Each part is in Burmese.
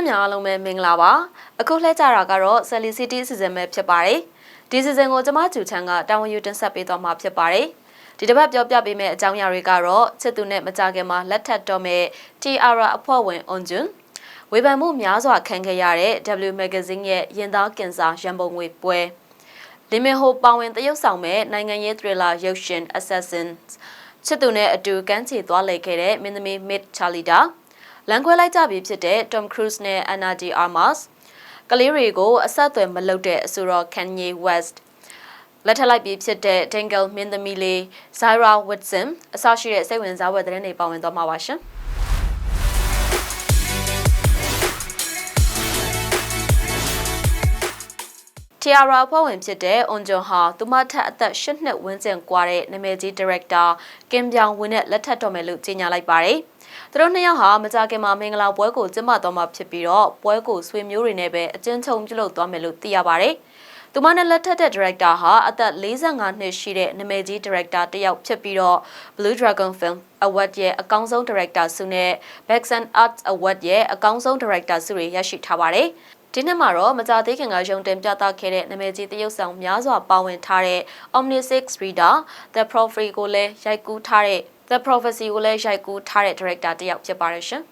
ဖများအားလုံးပဲမင်္ဂလာပါအခုလှည့်ကြတာကတော့ Sally City အစီအစဉ်ပဲဖြစ်ပါတယ်ဒီစီစဉ်ကိုကျမကျူချန်ကတာဝန်ယူတင်ဆက်ပေးသွားမှာဖြစ်ပါတယ်ဒီတစ်ပတ်ပြောပြပေးမယ့်အကြောင်းအရာတွေကတော့ချစ်သူနဲ့မကြခင်မှာလက်ထပ်တော့မဲ့ TR အဖွဲ့ဝင် Onjun ဝေဖန်မှုများစွာခံခဲ့ရတဲ့ W Magazine ရဲ့ရင်သားကင်ဆာရန်ပုံငွေပွဲလင်မင်ဟိုပါဝင်တရုတ်ဆောင်မဲ့နိုင်ငံရေး thriller ရုပ်ရှင် Assassins ချစ်သူနဲ့အတူကမ်းခြေသွားလည်ခဲ့တဲ့မင်းသမီး Mid Charlita လမ်းခွဲလိုက်ကြပြီဖြစ်တဲ့ Tom Cruise နဲ့ Anna De Armas ကလေးတွေကိုအဆက်အသွယ်မလုပ်တဲ့အဆိုတော့ Kanye West လက်ထပ်လိုက်ပြီးဖြစ်တဲ့ Dangle မင်းသမီးလေး Zaira Watson အစရှိတဲ့စိတ်ဝင်စားဖွယ်သတင်းတွေပါဝင်သွားမှာပါရှင်။တီယာရာအဖွဲ့ဝင်ဖြစ်တဲ့အွန်ဂျွန်ဟာသူမထက်အသက်၈နှစ်ဝန်းကျင်ကွာတဲ့နာမည်ကြီးဒါရိုက်တာကင်ပြောင်ဝင်းနဲ့လက်ထပ်တော်မယ်လို့ကြေညာလိုက်ပါတယ်။ သူတို့နှစ်ယောက်ဟာမကြခင်မှာမင်္ဂလာပွဲကိုကျင်းပသွားမှာဖြစ်ပြီးတော့ပွဲကိုဆွေမျိုးတွေနဲ့ပဲအကျဉ်းချုံပြုလုပ်သွားမယ်လို့သိရပါတယ်။သူမနဲ့လက်ထက်တဲ့ဒါရိုက်တာဟာအသက်45နှစ်ရှိတဲ့နာမည်ကြီးဒါရိုက်တာတစ်ယောက်ဖြစ်ပြီးတော့ Blue Dragon Film Award ရဲ့အကောင်းဆုံးဒါရိုက်တာဆုနဲ့ Baxan Arts Award ရဲ့အကောင်းဆုံးဒါရိုက်တာဆုတွေရရှိထားပါတယ်။ဒီနှစ်မှာတော့မကြသေးခင်ကရုံတင်ပြသခဲ့တဲ့နာမည်ကြီးတရုတ်ဆောင်များစွာပါဝင်ထားတဲ့ Omnisix Reader The Prophecy ကိုလည်းရိုက်ကူးထားတဲ့ The Prophecy ကိုလည်းရိုက်ကူးထားတဲ့ director တစ်ယောက်ဖြစ်ပါတယ်ရှင်။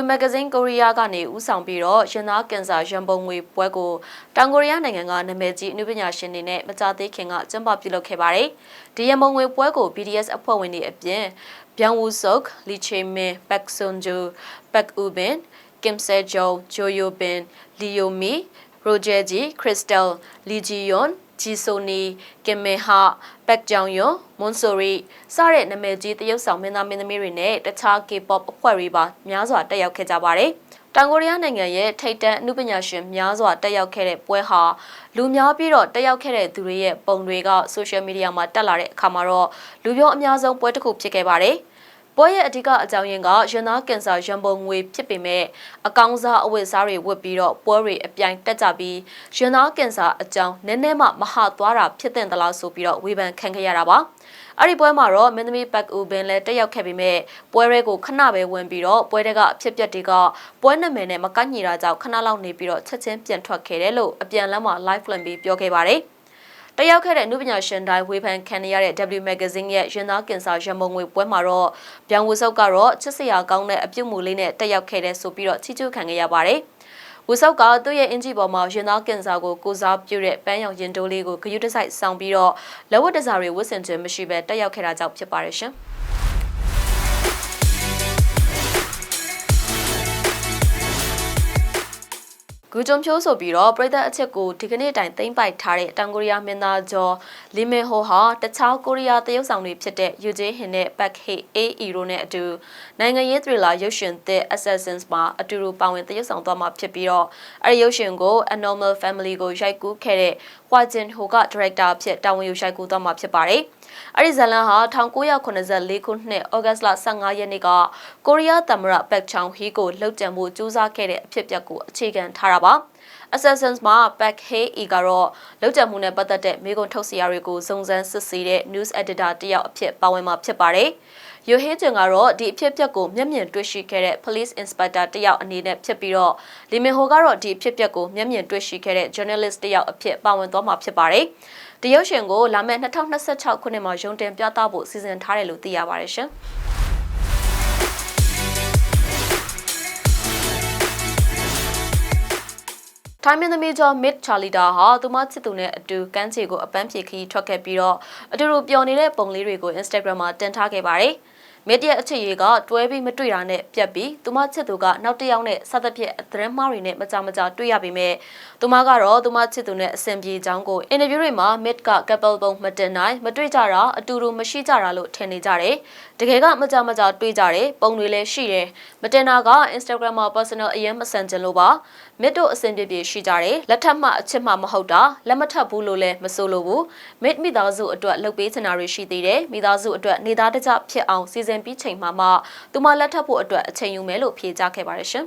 W Magazine ကိုရီးယားကနေဥဆောင်ပြီးတော့ရင်သားကင်ဆာရန်ပုံငွေပွဲကိုတောင်ကိုရီးယားနိုင်ငံကနာမည်ကြီးအနုပညာရှင်တွေနဲ့မကြသေးခင်ကကျင်းပပြုလုပ်ခဲ့ပါတယ်။ဒီရန်ပုံငွေပွဲကို BDS အဖွဲ့ဝင်တွေအပြင်ဗျန်ဝူဆုတ်လီချေမင်ပက်ဆွန်ဂျူပက်ဥဘင်ကင်ဆဲဂျိုဂျိုယိုဘင်လီယိုမီ ရိုဂျယ်ဂျီခရစ်စတယ်လီဂျီယွန်ဂျီဆိုနီကင်မေဟာပက်ကြောင်ယွန်မွန်ဆိုရီစတဲ့နာမည်ကြီးတရုတ်ဆောင်မင်းသားမင်းသမီးတွေနဲ့တခြား K-pop အဖွဲ့တွေပါများစွာတက်ရောက်ခဲ့ကြပါတယ်။တောင်ကိုရီးယားနိုင်ငံရဲ့ထိပ်တန်းအမှုပညာရှင်များစွာတက်ရောက်ခဲ့တဲ့ပွဲဟာလူများပြီးတော့တက်ရောက်ခဲ့တဲ့သူတွေရဲ့ပုံတွေက social media မှာတက်လာတဲ့အခါမှာတော့လူပြောအများဆုံးပွဲတစ်ခုဖြစ်ခဲ့ပါတယ်။ ပွဲရဲ့အဓိကအကြောင်းရင်းကရင်သားကင်ဆာရန်ပုံငွေဖြစ်ပေမဲ့အကောင်စားအဝတ်စားတွေဝတ်ပြီးတော့ပွဲတွေအပြိုင်တက်ကြပြီးရင်သားကင်ဆာအကြောင်းနည်းနည်းမှမဟာသွားတာဖြစ်တဲ့တလားဆိုပြီးတော့ဝေဖန်ခံခဲ့ရတာပါအဲ့ဒီပွဲမှာတော့မင်းသမီးဘက်ဦးဘင်လည်းတက်ရောက်ခဲ့ပြီးမဲ့ပွဲတွေကိုခဏပဲဝင်ပြီးတော့ပွဲတွေကအဖြစ်ပြက်တွေကပွဲနာမည်နဲ့မကန့်ညီတာကြောင့်ခဏလောက်နေပြီးတော့ချက်ချင်းပြန်ထွက်ခဲ့တယ်လို့အပြန်လမ်းမှာ live လွှင့်ပြီးပြောခဲ့ပါတယ် တက်ရောက်ခဲ့တဲ့အမှုပညာရှင်တိုင်းဝေဖန်ခံရတဲ့ W Magazine ရဲ့ရင်သားကင်ဆာရမုံငွေပွဲမှာတော့ဗျံဝူဆုပ်ကတော့ချစ်စရာကောင်းတဲ့အပြုတ်မှုလေးနဲ့တက်ရောက်ခဲ့တဲ့ဆိုပြီးတော့ချီးကျူးခံခဲ့ရပါတယ်။ဝူဆုပ်ကသူ့ရဲ့အင်ဂျီပေါ်မှာရင်သားကင်ဆာကိုကိုစားပြုတဲ့ပန်းရောင်ရင်တိုးလေးကိုဂယုတစိုက်ဆောင်ပြီးတော့လက်ဝတ်တစားတွေဝတ်ဆင်ခြင်းမရှိဘဲတက်ရောက်ခဲ့တာကြောင့်ဖြစ်ပါတယ်ရှင်။ ဂူဂျုံဖြိုးဆိုပြီးတော့ပြည်သက်အချက်ကိုဒီကနေ့တိုင်သိမ့်ပိုက်ထားတဲ့တောင်ကိုရီးယားမင်းသားကျော်လီမင်ဟိုဟာတခြားကိုရီးယားတရုတ်ဆောင်တွေဖြစ်တဲ့ယူဂျေဟင်နဲ့ဘက်ဟေအေအီရိုနဲ့အတူနိုင်ငံရေး thriller ရုပ်ရှင်သစ် Assassins မှာအတူတူပါဝင်တရုတ်ဆောင်သွားမှာဖြစ်ပြီးတော့အဲဒီရုပ်ရှင်ကို A Normal Family ကိုရိုက်ကူးခဲ့တဲ့ ဟွာဂျင်ဟိုက director ဖြစ်တာဝန်ယူရိုက်ကူးသွားမှာဖြစ်ပါတယ်။အဲ့ဒီဇလန်ဟာ1984ခုနှစ်ဩဂတ်လ15ရက်နေ့ကကိုရီးယားသမ္မတပက်ချောင်ဟီကိုလှုပ်ကြံမှုစူးစမ်းခဲ့တဲ့အဖြစ်အပျက်ကိုအခြေခံထားတာပါ Assassins မှာ Back Hey E ကတော့လောက်ကျမှုနဲ့ပတ်သက်တဲ့မိကွန်ထုတ်စရာတွေကိုစုံစမ်းစစ်ဆေးတဲ့ news editor တယောက်အဖြစ်ပါဝင်မှာဖြစ်ပါတယ်။ယိုဟေးဂျင်ကတော့ဒီအဖြစ်အပျက်ကိုမျက်မြင်တွေ့ရှိခဲ့တဲ့ police inspector တယောက်အနေနဲ့ဖြစ်ပြီးတော့လီမင်ဟိုကတော့ဒီအဖြစ်အပျက်ကိုမျက်မြင်တွေ့ရှိခဲ့တဲ့ journalist တယောက်အဖြစ်ပါဝင်သွားမှာဖြစ်ပါတယ်။တရုတ်ရှင်ကိုလာမယ့်2026ခုနှစ်မှာရုံတင်ပြသဖို့စီစဉ်ထားတယ်လို့သိရပါတယ်ရှင်။ ထိုင်းမင်းသမီးကျော် Mid Charlita ဟာသူမချစ်သူနဲ့အတူကမ်းခြေကိုအပန်းဖြေခရီးထွက်ခဲ့ပြီးတော့အတူတူပျော်နေတဲ့ပုံလေးတွေကို Instagram မှာတင်ထားခဲ့ပါတယ်။မစ်ရဲ့အချစ်ရေးကတွဲပြီးမတွေ့တာနဲ့ပြက်ပြီးသူမချစ်သူကနောက်တစ်ယောက်နဲ့စသဖြင့်သတင်းမှားတွေနဲ့မကြမကြတွေ့ရပေမဲ့သူမကတော့သူမချစ်သူနဲ့အဆင်ပြေကြောင်းကိုအင်တာဗျူးတွေမှာ mid က couple ပုံမတင်နိုင်မတွေ့ကြတာအတူတူမရှိကြတာလို့ထင်နေကြတယ် တကယ်ကမကြမကြတွေ့ကြတယ်ပုံတွေလည်းရှိတယ်မတင်တာက Instagram မှာ personal အရင်မဆန်ချင်လို့ပါမစ်တို့အဆင်ပြေပြေရှိကြတယ်လက်ထပ်မှအချစ်မှမဟုတ်တာလက်မထပ်ဘူးလို့လည်းမဆိုလိုဘူးမစ်မိသားစုအတွက်လှုပ်ပေးချင်တာတွေရှိသေးတယ်မိသားစုအတွက်နေသားတကျဖြစ်အောင်စီစဉ်ပြီးချိန်မှမှသူမလက်ထပ်ဖို့အတွက်အချိန်ယူမယ်လို့ဖြေကြားခဲ့ပါတယ်ရှင်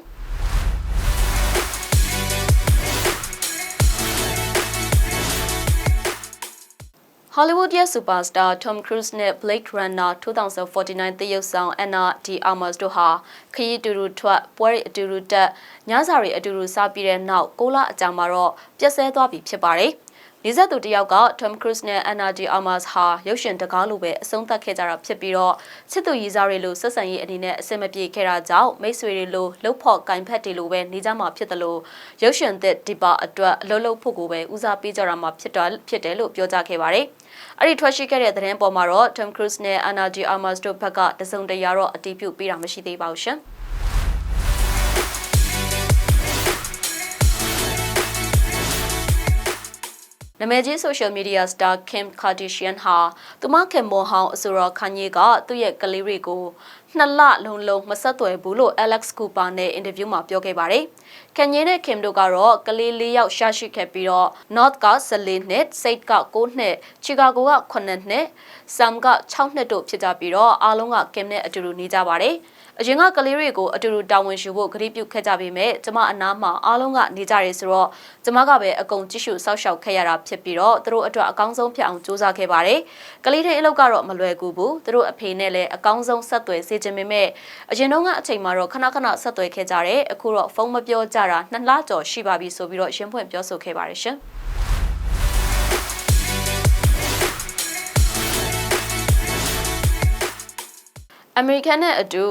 Hollywood ရဲ့ superstar Tom Cruise နဲ့ Blade Runner 2049တရုပ်ဆောင် Anna de Armas တို့ဟာခရီးတူတူထွက်ပွဲတွေအတူတူတက်ညစာတွေအတူတူစားပြီးတဲ့နောက်6လအကြာမှာတော့ပြည့်စဲသွားပြီဖြစ်ပါတယ်။ နေဆက်သူတယောက်က Tom Cruise နဲ့ Anna de Armas ဟာရုပ်ရှင်တကားလိုပဲအဆုံးသတ်ခဲ့ကြတာဖြစ်ပြီးတော့ချစ်သူရည်စားတွေလိုဆက်ဆံရေးအနေနဲ့အဆင်မပြေခဲ့တာကြောင့်မိတ်ဆွေတွေလိုလှုပ်ဖို့ကင်ဖက်တွေလိုပဲနေကြမှာဖြစ်တယ်လို့ရုပ်ရှင်သစ်ဒီပါအတွက်အလုပ်လုပ်ဖို့ကိုပဲဦးစားပေးကြတာမှာဖြစ်တော့ဖြစ်တယ်လို့ပြောကြားခဲ့ပါတယ်။အဲ့ဒီထွက်ရှိခဲ့တဲ့သတင်းပေါ်မှာတော့ Tom Cruise နဲ့ Anna de Armas တို့ဘက်ကတစုံတရာတော့အတည်ပြုပေးတာမရှိသေးပါဘူးရှင်။ နာမည်ကြီး social media star Kim Kardashian ဟာသူမခင်မွန်ဟောင်းအဆိုတော်ခန်ယေကသူ့ရဲ့ကလေးတွေကိုနှစ်လလုံးလုံးမဆက်သွယ်ဘူးလို့ Alex Cooper နဲ့အင်တာဗျူးမှာပြောခဲ့ပါတယ်။ခင်ယေနဲ့ Kim တို့ကတော့ကလေး၄ယောက်ရှာရှိခဲ့ပြီးတော့ North က14နှစ် Said က9နှစ် Chicago က9နှစ် Sam က6နှစ်တို့ဖြစ်ကြပြီးတော့အားလုံးက Kim နဲ့အတူတူနေကြပါတယ်။ အရင်ကကလေးတွေကိုအတူတူတာဝန်ယူဖို့ကတိပြုခဲ့ကြပေမဲ့ကျမအနားမှာအားလုံးကနေကြရဲဆိုတော့ကျမကပဲအကုန်ကြည့်ရှုစောက်ရှောက်ခဲ့ရတာဖြစ်ပြီးတော့သူတို့အတွက်အကောင်းဆုံးဖြစ်အောင်စူးစမ်းခဲ့ပါတယ်။ကလေးတွေအလုပ်ကတော့မလွယ်ကူဘူး။သူတို့အဖေနဲ့လည်းအကောင်းဆုံးဆက်သွယ်စေချင်ပေမဲ့အရင်တုန်းကအချိန်မှာတော့ခဏခဏဆက်သွယ်ခဲ့ကြတယ်။အခုတော့ဖုန်းမပြောကြတာနှစ်လကျော်ရှိပါပြီဆိုပြီးတော့ရှင်းဖွင့်ပြောဆိုခဲ့ပါတယ်ရှင်။အမေရိကန်နဲ့အတူ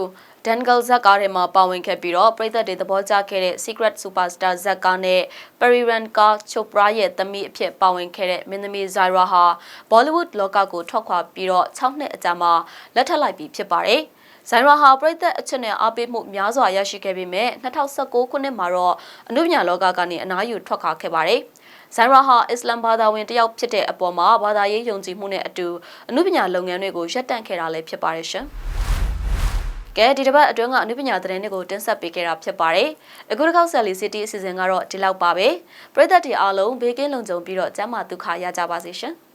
Dangle ဇက်ကားထဲမှာပါဝင်ခဲ့ပြီးတော့ပြည်သက်တွေသဘောကျခဲ့တဲ့ Secret Superstar ဇက်ကားနဲ့ Priyanka Chopra ရဲ့သမီးအဖြစ်ပါဝင်ခဲ့တဲ့မင်းသမီး Zaira ဟာ Bollywood လောကကိုထွက်ခွာပြီးတော့6နှစ်အကြာမှာလက်ထပ်လိုက်ပြီးဖြစ်ပါတယ်။ဇိုင်ရာဟာပြည်သက်အချက်နဲ့အားပေးမှုများစွာရရှိခဲ့ပေမဲ့2019ခုနှစ်မှာတော့အနုပညာလောကကနေအနားယူထွက်ခွာခဲ့ပါတယ်။ဇန်ရာဟာအစ္စလမ်ဘာသာဝင်တယောက်ဖြစ်တဲ့အပေါ်မှာဘာသာရေးယုံကြည်မှုနဲ့အတူအနုပညာလုပ်ငန်းတွေကိုရပ်တန့်ခဲ့တာလည်းဖြစ်ပါတယ်ရှင်။ ကဲဒီတစ်ပတ်အတွင်းကအနုပညာသတင်းတွေကိုတင်ဆက်ပေးခဲ့တာဖြစ်ပါတယ်။အခုတစ်ခေါက်ဆယ်လီစီတီအစီအစဉ်ကတော့ဒီလောက်ပါပဲ။ပရိသတ်တွေအားလုံးဘေးကင်းလုံခြုံပြီးတော့ကျန်းမာဒုက္ခရကြပါစေရှင်။